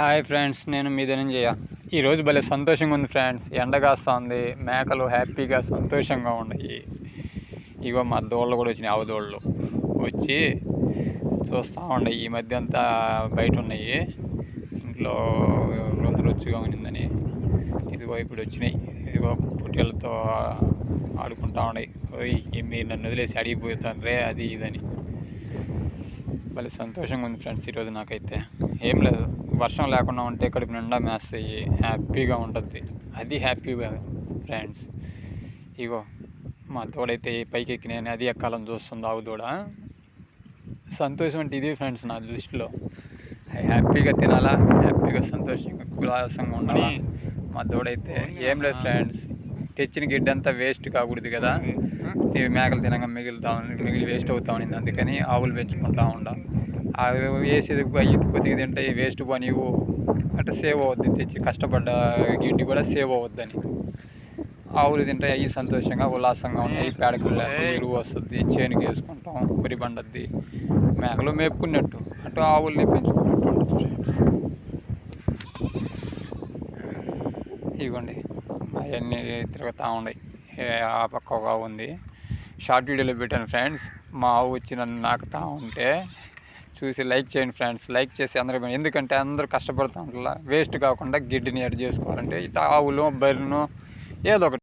Hi friends నేను మీ ధనంజయ. ఈరోజు భలే సంతోషంగా ఉంది ఫ్రెండ్స్ ఎండ కాస్తుంది మేకలు హ్యాపీగా సంతోషంగా ఉన్నాయి. ఇగో మా దోళ్ళు కూడా వచ్చినాయి అవదోళ్ళు వచ్చి చూస్తూ ఉన్నాయి ఈ మధ్య అంతా బయట ఉన్నాయి. ఇంట్లో రుచిగా ఉన్నిందని ఇదిగో ఇప్పుడు వచ్చినాయి. ఇదిగో పుట్టెలతో ఆడుకుంటా ఉన్నాయి ఓయ్ మీరు నన్ను వదిలేసి అడిగిపోతాను రే అది ఇదని. భలే సంతోషంగా ఉంది ఫ్రెండ్స్ ఈరోజు నాకైతే. ఏం లేదు. వర్షం లేకుండా ఉంటే కడుపు నిండా మేస్తాయి. హ్యాపీగా ఉంటుంది. అది హ్యాపీగా ఫ్రెండ్స్. ఇగో మా తోడైతే పైకి ఎక్కినాయని అది ఎక్కాలని చూస్తుంది ఆవు దూడ సంతోషం అంటే ఇది ఫ్రెండ్స్ నా దృష్టిలో. హ్యాపీగా తినాలా? హ్యాపీగా సంతోషంగా ఉల్లాసంగా ఉండాలా? మా దూడైతే ఏం లేదు ఫ్రెండ్స్. తెచ్చిన గిడ్డ అంతా వేస్ట్ కాకూడదు కదా. మేకలు తినగా మిగులుతా ఉంది మిగిలి వేస్ట్ అవుతా ఉంది అందుకని ఆవులు పెంచుకుంటా ఉండా. అవి వేసేది అయ్యి కొద్దిగా తింటే వేస్ట్ పోనివు అట్లా సేవ్ అవుద్ది తెచ్చి కష్టపడ్డ గిడ్డి కూడా సేవ్ అవుద్దని. ఆవులు తింటే అవి సంతోషంగా ఉల్లాసంగా ఉన్నాయి. పేడకులు వేసి ఎరువు వస్తుంది చేనుకి వేసుకుంటాం వరి పండద్ది. మేకలు మేపుకున్నట్టు. అటు ఆవుల్ని పెంచుకున్నట్టు ఉంటుంది ఫ్రెండ్స్ ఇవ్వండి అవన్నీ తిరుగుతూ ఉన్నాయి ఆ పక్క ఒక ఆవు ఉంది. షార్ట్ వీడియోలో పెట్టాను ఫ్రెండ్స్ మా ఆవు వచ్చి నన్ను నాకుతా ఉంటే చూసి లైక్ చేయండి ఫ్రెండ్స్. లైక్ చేసి అందరూ ఎందుకంటే అందరూ కష్టపడుతూ ఉంటారు. వేస్ట్ కాకుండా గిడ్డిని ఎడ్ చేసుకోవాలంటే ఇట్లా ఆవులు బర్రెను ఏదో ఒకటి